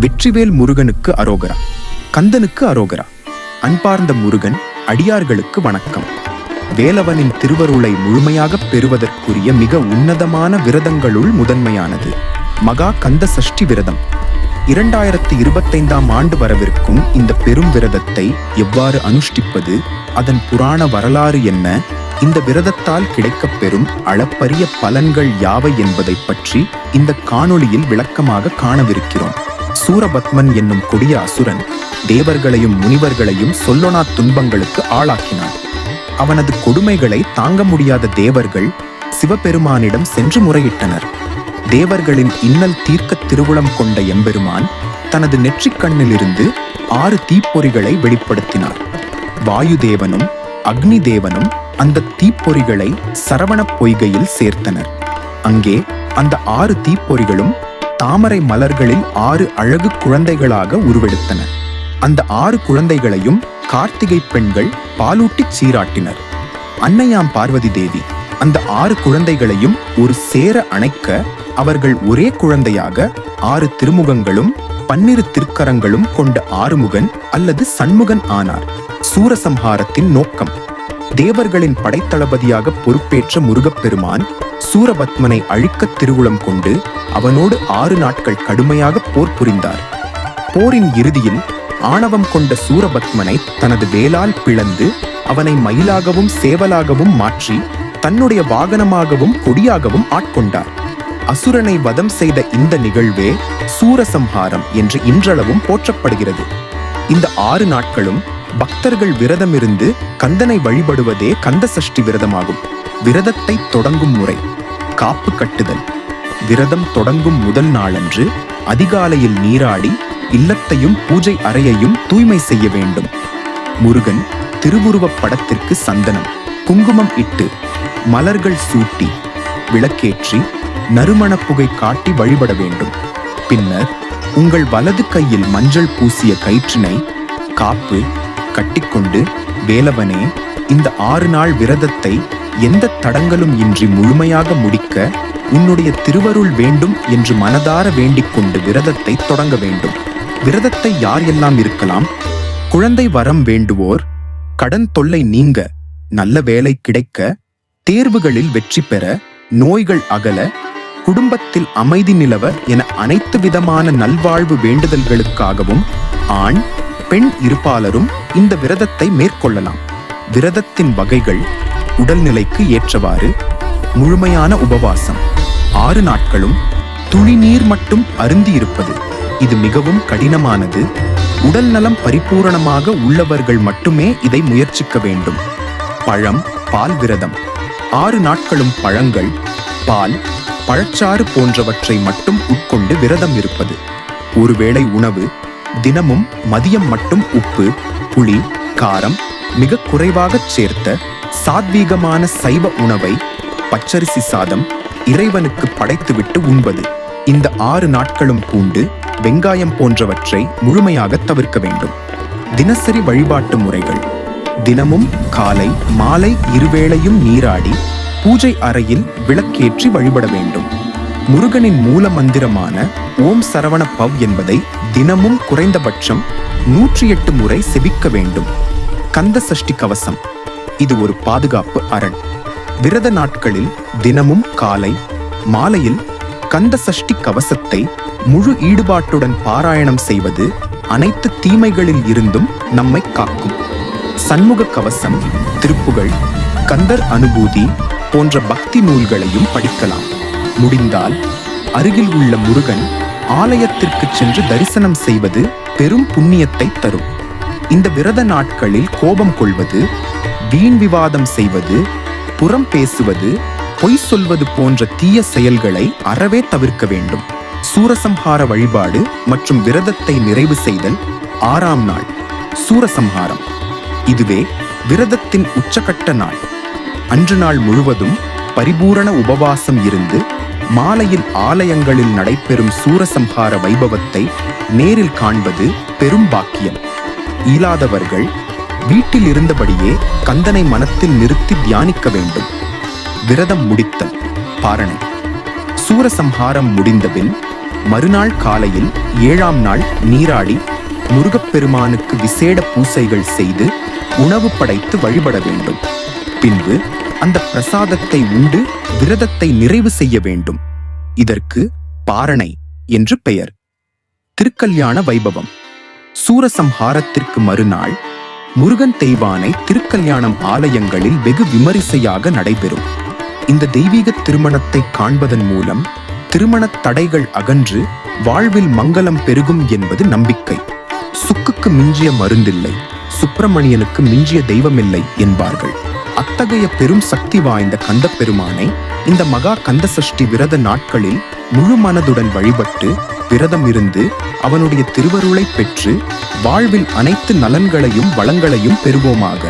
வெற்றிவேல் முருகனுக்கு அரோகரா. கந்தனுக்கு அரோகரா. அன்பார்ந்த முருகன் அடியார்களுக்கு வணக்கம். வேலவனின் திருவருளை முழுமையாகப் பெறுவதற்குரிய மிக உன்னதமான விரதங்களுள் முதன்மையானது மகா கந்த சஷ்டி விரதம். இரண்டாயிரத்தி இருபத்தைந்தாம் ஆண்டு வரவிருக்கும் இந்த பெரும் விரதத்தை எவ்வாறு அனுஷ்டிப்பது அதன் புராண வரலாறு என்ன இந்த விரதத்தால் கிடைக்கப் பெறும் அளப்பரிய பலன்கள் யாவை என்பதை பற்றி இந்த காணொளியில் விளக்கமாக காணவிருக்கிறோம். சூரபத்மன் என்னும் கொடிய அசுரன் தேவர்களையும் முனிவர்களையும் சொல்லொணா துன்பங்களுக்கு ஆளாக்கினான். அவனது கொடுமைகளை தாங்க முடியாத தேவர்கள் சிவபெருமானிடம் சென்று முறையிட்டனர். தேவர்களின் இன்னல் தீர்க்க திருவுளம் கொண்ட எம்பெருமான் தனது நெற்றிக்கண்ணிலிருந்து ஆறு தீப்பொறிகளை வெளிப்படுத்தினார். வாயு தேவனும் அக்னி தேவனும் அந்த தீப்பொறிகளை சரவணப் பொய்கையில் சேர்த்தனர். அங்கே அந்த ஆறு தீப்பொறிகளும் தாமரை மலர்களில் ஆறு அழகு குழந்தைகளாக உருவெடுத்தன. அந்த ஆறு குழந்தைகளையும் கார்த்திகை பெண்கள் பாலூட்டிச் சீராட்டினர். அன்னையாம் பார்வதி தேவி அந்த ஆறு குழந்தைகளையும் ஒரு சேர அணைக்க அவர்கள் ஒரே குழந்தையாக ஆறு திருமுகங்களும் பன்னிரு திருக்கரங்களும் கொண்ட ஆறுமுகன் அல்லது சண்முகன் ஆனார். சூரசம்ஹாரத்தின் நோக்கம். தேவர்களின் படைத்தளபதியாக பொறுப்பேற்ற முருகப்பெருமான் சூரபத்மனை அழிக்க திருவுளம் கொண்டு அவனோடு ஆறு நாட்கள் கடுமையாக போர் புரிந்தார். போரின் இறுதியில் ஆணவம் கொண்ட சூரபத்மனை தனது வேலால் பிளந்து அவனை மயிலாகவும் சேவலாகவும் மாற்றி தன்னுடைய வாகனமாகவும் கொடியாகவும் ஆட்கொண்டார். அசுரனை வதம் செய்த இந்த நிகழ்வே சூரசம்ஹாரம் என்று இன்றளவும் போற்றப்படுகிறது. இந்த ஆறு நாட்களும் பக்தர்கள் விரதமிருந்து கந்தனை வழிபடுவதே கந்த சஷ்டி விரதமாகும். விரதத்தை தொடங்கும் முறை காப்பு கட்டுதல். விரதம் தொடங்கும் முதல் நாளன்று அதிகாலையில் நீராடி இல்லத்தையும் பூஜை அறையையும் தூய்மை செய்ய வேண்டும். முருகன் திருவுருவப் படத்திற்கு சந்தனம். குங்குமம் இட்டு மலர்கள் சூட்டி விளக்கேற்றி நறுமணப் புகை காட்டி வழிபட வேண்டும். பின்னர் உங்கள் வலது கையில் மஞ்சள் பூசிய கயிற்றினை காப்பு கட்டிக்கொண்டு வேலவனே இந்த ஆறு நாள் விரதத்தை எந்த தடங்களும் இன்றி முழுமையாக முடிக்க உன்னுடைய திருவருள் வேண்டும் என்று மனதார வேண்டிக் கொண்டு விரதத்தை தொடங்க வேண்டும். விரதத்தை யார் எல்லாம் இருக்கலாம்? குழந்தை வரம் வேண்டுவோர் கடன் தொல்லை நீங்க நல்ல வேலை கிடைக்க தேர்வுகளில் வெற்றி பெற நோய்கள் அகல குடும்பத்தில் அமைதி நிலவ என அனைத்து விதமான நல்வாழ்வு வேண்டுதல்களுக்காகவும் ஆண் பெண் இருப்பாளரும் இந்த விரதத்தை மேற்கொள்ளலாம். விரதத்தின் வகைகள் உடல்நிலைக்கு ஏற்றவாறு முழுமையான உபவாசம். ஆறு நாட்களும் துளி நீர் மட்டும் அருந்தியிருப்பது இது மிகவும் கடினமானது. உடல் நலம் பரிபூரணமாக உள்ளவர்கள் மட்டுமே இதை முயற்சிக்க வேண்டும். பழம் பால் விரதம். ஆறு நாட்களும் பழங்கள் பால் பழச்சாறு போன்றவற்றை மட்டும் உட்கொண்டு விரதம் இருப்பது. ஒருவேளை உணவு தினமும் மதியம் மட்டும் உப்பு புளி காரம் மிக குறைவாகச் சேர்த்த சாத்வீகமான சைவ உணவை பச்சரிசி சாதம் இறைவனுக்கு படைத்துவிட்டு உண்பது. இந்த ஆறு நாட்களும் பூண்டு வெங்காயம் போன்றவற்றை முழுமையாக தவிர்க்க வேண்டும். தினசரி வழிபாட்டு முறைகள். தினமும் காலை மாலை இருவேளையும் நீராடி பூஜை அறையில் விளக்கேற்றி வழிபட வேண்டும். முருகனின் மூல மந்திரமான ஓம் சரவண பவ் என்பதை தினமும் குறைந்தபட்சம் நூற்றி எட்டு முறை செபிக்க வேண்டும். கந்த சஷ்டி கவசம். இது ஒரு பாதுகாப்பு அரண். விரத நாட்களில் தினமும் காலை மாலையில் கந்த சஷ்டி கவசத்தை முழு ஈடுபாட்டுடன் பாராயணம் செய்வது அனைத்து தீமைகளில் இருந்தும் நம்மை காக்கும். சண்முக கவசம் திருப்புகள் கந்தர் அனுபூதி போன்ற பக்தி நூல்களையும் படிக்கலாம். முடிந்தால் அருகில் உள்ள முருகன் ஆலயத்திற்கு சென்று தரிசனம் செய்வது பெரும் புண்ணியத்தை தரும். இந்த விரத நாட்களில் கோபம் கொள்வது வீண் விவாதம் செய்வது புறம் பேசுவது பொய் சொல்வது போன்ற தீய செயல்களை அறவே தவிர்க்க வேண்டும். சூரசம்ஹார வழிபாடு மற்றும் விரதத்தை நிறைவு செய்தல் ஆறாம் நாள். சூரசம்ஹாரம். இதுவே விரதத்தின் உச்சகட்ட நாள். அன்று நாள் முழுவதும் பரிபூரண உபவாசம் இருந்து மாலையில் ஆலயங்களில் நடைபெறும் சூரசம்ஹார வைபவத்தை நேரில் காண்பது பெரும் பாக்கியம். இயலாதவர்கள் வீட்டில் இருந்தபடியே கந்தனை மனத்தில் நிறுத்தி தியானிக்க வேண்டும். விரதம் முடித்தல் பாரணை. சூரசம்ஹாரம் முடிந்தபின் மறுநாள் காலையில் ஏழாம் நாள் நீராடி முருகப்பெருமானுக்கு விசேட பூசைகள் செய்து உணவு படைத்து வழிபட வேண்டும். பின்பு அந்த பிரசாதத்தை உண்டு விரதத்தை நிறைவு செய்ய வேண்டும். இதற்கு பாரணை என்று பெயர். திருக்கல்யாண வைபவம். சூரசம்ஹாரத்திற்கு மறுநாள் முருகன் தெய்வானை திருக்கல்யாணம் ஆலயங்களில் வெகு விமரிசையாக நடைபெறும். இந்த தெய்வீக திருமணத்தை காண்பதன் மூலம் திருமணத் தடைகள் அகன்று வாழ்வில் மங்களம் பெருகும் என்பது நம்பிக்கை. சுக்குக்கு மிஞ்சிய மருந்தில்லை சுப்பிரமணியனுக்கு மிஞ்சிய தெய்வமில்லை என்பார்கள். அத்தகைய பெரும் சக்தி வாய்ந்த கந்தப் பெருமானை இந்த மகா கந்த சஷ்டி விரத நாட்களில் முழு மனதுடன் வழிபட்டு விரதம் இருந்து அவனுடைய திருவருளை பெற்று வாழ்வில் அனைத்து நலன்களையும் வளங்களையும் பெறுவோமாக.